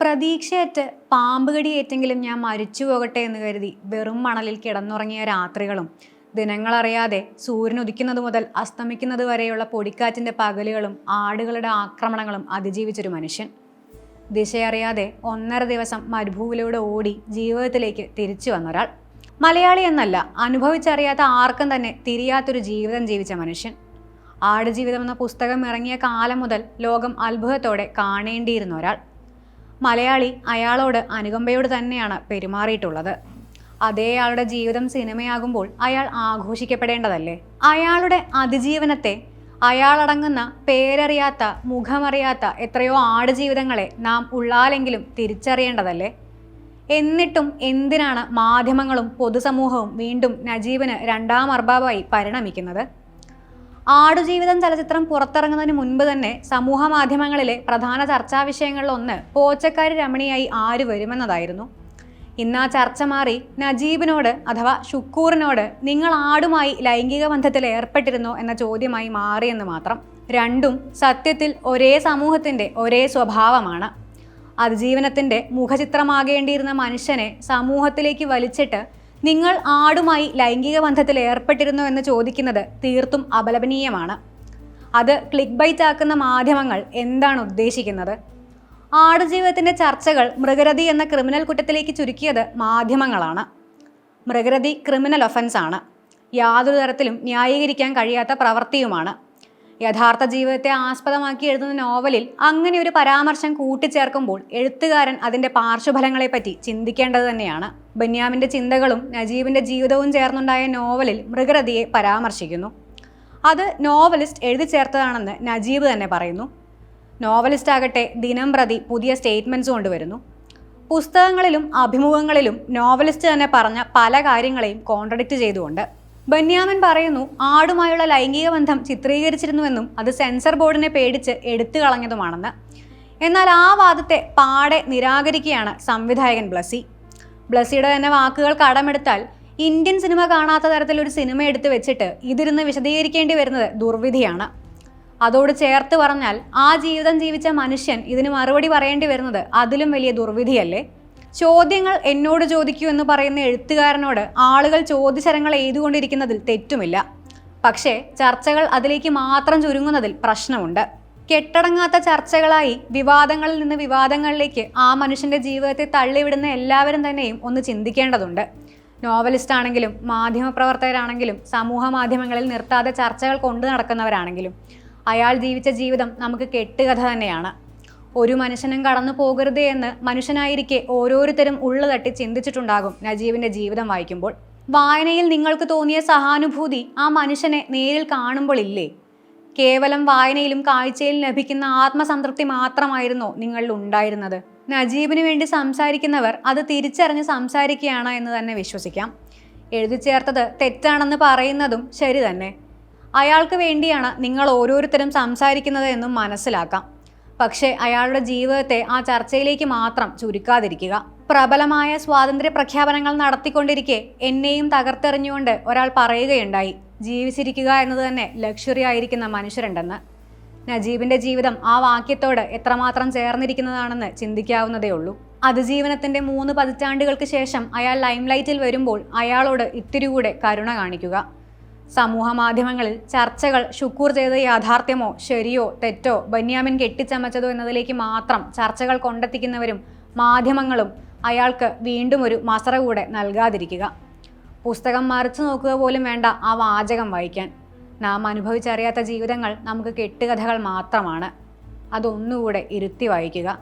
പ്രതീക്ഷയറ്റ് പാമ്പ് കടിയേറ്റെങ്കിലും ഞാൻ മരിച്ചു പോകട്ടെ എന്ന് കരുതി വെറും മണലിൽ കിടന്നുറങ്ങിയ രാത്രികളും. ദിനങ്ങളറിയാതെ സൂര്യൻ ഉദിക്കുന്നത് മുതൽ അസ്തമിക്കുന്നത് വരെയുള്ള പൊടിക്കാറ്റിന്റെ പകലുകളും ആടുകളുടെ ആക്രമണങ്ങളും അതിജീവിച്ചൊരു മനുഷ്യൻ. ദിശയറിയാതെ ഒന്നര ദിവസം മരുഭൂവിലൂടെ ഓടി ജീവിതത്തിലേക്ക് തിരിച്ചു വന്നൊരാൾ. മലയാളി എന്നല്ല അനുഭവിച്ചറിയാത്ത ആർക്കും തന്നെ തിരിയാത്തൊരു ജീവിതം ജീവിച്ച മനുഷ്യൻ. ആടുജീവിതം എന്ന പുസ്തകം ഇറങ്ങിയ കാലം മുതൽ ലോകം അത്ഭുതത്തോടെ കാണേണ്ടിയിരുന്ന ഒരാൾ. മലയാളി അയാളോട് അനുകമ്പയോട് തന്നെയാണ് പെരുമാറിയിട്ടുള്ളത്. അതേ ആളുടെ ജീവിതം സിനിമയാകുമ്പോൾ അയാൾ ആഘോഷിക്കപ്പെടേണ്ടതല്ലേ? അയാളുടെ അതിജീവനത്തെ അയാളടങ്ങുന്ന പേരറിയാത്ത മുഖമറിയാത്ത എത്രയോ ആടുജീവിതങ്ങളെ നാം ഉള്ളാലെങ്കിലും തിരിച്ചറിയേണ്ടതല്ലേ? എന്നിട്ടും എന്തിനാണ് മാധ്യമങ്ങളും പൊതുസമൂഹവും വീണ്ടും നജീബിന് രണ്ടാം അർബാബായി പരിണമിക്കുന്നത്? ആടുജീവിതം ചലച്ചിത്രം പുറത്തിറങ്ങുന്നതിന് മുൻപ് തന്നെ സമൂഹ മാധ്യമങ്ങളിലെ പ്രധാന ചർച്ചാ വിഷയങ്ങളിലൊന്ന് പോച്ചക്കാരി രമണിയായി ആര് വരുമെന്നതായിരുന്നു. ഇന്ന് ആ ചർച്ച മാറി നജീബിനോട് അഥവാ ഷുക്കൂറിനോട് നിങ്ങൾ ആടുമായി ലൈംഗിക ബന്ധത്തിൽ ഏർപ്പെട്ടിരുന്നോ എന്ന ചോദ്യമായി മാറിയെന്ന് മാത്രം. രണ്ടും സത്യത്തിൽ ഒരേ സമൂഹത്തിന്റെ ഒരേ സ്വഭാവമാണ്. അതിജീവനത്തിന്റെ മുഖചിത്രമാകേണ്ടിയിരുന്ന മനുഷ്യനെ സമൂഹത്തിലേക്ക് വലിച്ചിട്ട് നിങ്ങൾ ആടുമായി ലൈംഗിക ബന്ധത്തിൽ ഏർപ്പെട്ടിരുന്നു എന്ന് ചോദിക്കുന്നത് തീർത്തും അപലപനീയമാണ്. അത് ക്ലിക്ക് ബൈറ്റ് ആക്കുന്ന മാധ്യമങ്ങൾ എന്താണ് ഉദ്ദേശിക്കുന്നത്? ആടുജീവിതത്തിന്റെ ചർച്ചകൾ മൃഗരതി എന്ന ക്രിമിനൽ കുറ്റത്തിലേക്ക് ചുരുക്കിയത് മാധ്യമങ്ങളാണ്. മൃഗരതി ക്രിമിനൽ ഒഫൻസാണ് യാതൊരു തരത്തിലും ന്യായീകരിക്കാൻ കഴിയാത്ത പ്രവൃത്തിയുമാണ്. യഥാർത്ഥ ജീവിതത്തെ ആസ്പദമാക്കി എഴുതുന്ന നോവലിൽ അങ്ങനെ ഒരു പരാമർശം കൂട്ടിച്ചേർക്കുമ്പോൾ എഴുത്തുകാരൻ അതിന്റെ പാർശ്വഫലങ്ങളെപ്പറ്റി ചിന്തിക്കേണ്ടത് തന്നെയാണ്. ബെന്യാമിന്റെ ചിന്തകളും നജീബിന്റെ ജീവിതവും ചേർന്നുണ്ടായ നോവലിൽ മൃഗരതിയെ പരാമർശിക്കുന്നു. അത് നോവലിസ്റ്റ് എഴുതി ചേർത്തതാണെന്ന് നജീബ് തന്നെ പറയുന്നു. നോവലിസ്റ്റ് ആകട്ടെ ദിനം പ്രതി പുതിയ സ്റ്റേറ്റ്മെന്റ്സ് കൊണ്ടുവരുന്നു. പുസ്തകങ്ങളിലും അഭിമുഖങ്ങളിലും നോവലിസ്റ്റ് തന്നെ പറഞ്ഞ പല കാര്യങ്ങളെയും കോൺട്രഡിക്റ്റ് ചെയ്തുകൊണ്ട് ബന്യാമൻ പറയുന്നു ആടുമായുള്ള ലൈംഗിക ബന്ധം ചിത്രീകരിച്ചിരുന്നുവെന്നും അത് സെൻസർ ബോർഡിനെ പേടിച്ച് എടുത്തു കളഞ്ഞതുമാണെന്ന്. എന്നാൽ ആ വാദത്തെ പാടെ നിരാകരിക്കുകയാണ് സംവിധായകൻ ബ്ലസി. ബ്ലസിയുടെ തന്നെ വാക്കുകൾ കടമെടുത്താൽ ഇന്ത്യൻ സിനിമ കാണാത്ത തരത്തിൽ ഒരു സിനിമ എടുത്തു വെച്ചിട്ട് ഇതിരുന്ന് വിശദീകരിക്കേണ്ടി വരുന്നത് ദുർവിധിയാണ്. അതോട് ചേർത്ത് പറഞ്ഞാൽ ആ ജീവിതം ജീവിച്ച മനുഷ്യൻ ഇതിന് മറുപടി പറയേണ്ടി വരുന്നത് അതിലും വലിയ ദുർവിധിയല്ലേ? ചോദ്യങ്ങൾ എന്നോട് ചോദിക്കൂ എന്ന് പറയുന്ന എഴുത്തുകാരനോട് ആളുകൾ ചോദ്യശരങ്ങൾ എഴുതുകൊണ്ടിരിക്കുന്നതിൽ തെറ്റുമില്ല. പക്ഷേ ചർച്ചകൾ അതിലേക്ക് മാത്രം ചുരുങ്ങുന്നതിൽ പ്രശ്നമുണ്ട്. കെട്ടടങ്ങാത്ത ചർച്ചകളായി വിവാദങ്ങളിൽ നിന്ന് വിവാദങ്ങളിലേക്ക് ആ മനുഷ്യന്റെ ജീവിതത്തെ തള്ളിവിടുന്ന എല്ലാവരും തന്നെയും ഒന്ന് ചിന്തിക്കേണ്ടതുണ്ട്. നോവലിസ്റ്റ് ആണെങ്കിലും മാധ്യമപ്രവർത്തകരാണെങ്കിലും സമൂഹ മാധ്യമങ്ങളിൽ നിർത്താതെ ചർച്ചകൾ കൊണ്ടു നടക്കുന്നവരാണെങ്കിലും അയാൾ ജീവിച്ച ജീവിതം നമുക്ക് കെട്ടുകഥ തന്നെയാണ്. ഒരു മനുഷ്യനും കടന്നു പോകരുതേ എന്ന് മനുഷ്യനായിരിക്കെ ഓരോരുത്തരും ഉള്ളു തട്ടി ചിന്തിച്ചിട്ടുണ്ടാകും. നജീബിന്റെ ജീവിതം വായിക്കുമ്പോൾ വായനയിൽ നിങ്ങൾക്ക് തോന്നിയ സഹാനുഭൂതി ആ മനുഷ്യനെ നേരിൽ കാണുമ്പോൾ ഇല്ലേ കേവലം വായനയിലും കാഴ്ചയിൽ ലഭിക്കുന്ന ആത്മസംതൃപ്തി മാത്രമായിരുന്നോ നിങ്ങളിൽ ഉണ്ടായിരുന്നത് നജീബിന് വേണ്ടി സംസാരിക്കുന്നവർ അത് തിരിച്ചറിഞ്ഞ് സംസാരിക്കുകയാണ് എന്ന് തന്നെ വിശ്വസിക്കാം. എഴുതി ചേർത്തത് തെറ്റാണെന്ന് പറയുന്നതും ശരി തന്നെ. അയാൾക്ക് വേണ്ടിയാണ് നിങ്ങൾ ഓരോരുത്തരും സംസാരിക്കുന്നത് എന്നും മനസ്സിലാക്കാം. പക്ഷേ അയാളുടെ ജീവിതത്തെ ആ ചർച്ചയിലേക്ക് മാത്രം ചുരുക്കാതിരിക്കുക. പ്രബലമായ സ്വാതന്ത്ര്യ പ്രഖ്യാപനങ്ങൾ നടത്തിക്കൊണ്ടിരിക്കെ എന്നെയും തകർത്തെറിഞ്ഞുകൊണ്ട് ഒരാൾ പറയുകയുണ്ടായി ജീവിച്ചിരിക്കുക എന്നത് തന്നെ ലക്ഷറി ആയിരിക്കുന്ന മനുഷ്യരുണ്ടെന്ന്. നജീബിന്റെ ജീവിതം ആ വാക്യത്തോട് എത്രമാത്രം ചേർന്നിരിക്കുന്നതാണെന്ന് ചിന്തിക്കാവുന്നതേ ഉള്ളൂ. അതിജീവനത്തിന്റെ മൂന്ന് പതിറ്റാണ്ടുകൾക്ക് ശേഷം അയാൾ ലൈംലൈറ്റിൽ വരുമ്പോൾ അയാളോട് ഇത്തിരി കൂടെ കരുണ കാണിക്കുക. സമൂഹ മാധ്യമങ്ങളിൽ ചർച്ചകൾ ഷുക്കൂർ ചെയ്ത യാഥാർത്ഥ്യമോ ശരിയോ തെറ്റോ ബന്യാമിൻ കെട്ടിച്ചമച്ചതോ എന്നതിലേക്ക് മാത്രം ചർച്ചകൾ കൊണ്ടെത്തിക്കുന്നവരും മാധ്യമങ്ങളും അയാൾക്ക് വീണ്ടും ഒരു മസറ കൂടെ നൽകാതിരിക്കുക. പുസ്തകം മറിച്ചു നോക്കുക പോലും വേണ്ട ആ വാചകം വായിക്കാൻ. നാം അനുഭവിച്ചറിയാത്ത ജീവിതങ്ങൾ നമുക്ക് കെട്ടുകഥകൾ മാത്രമാണ്. അതൊന്നുകൂടെ ഇരുത്തി വായിക്കുക.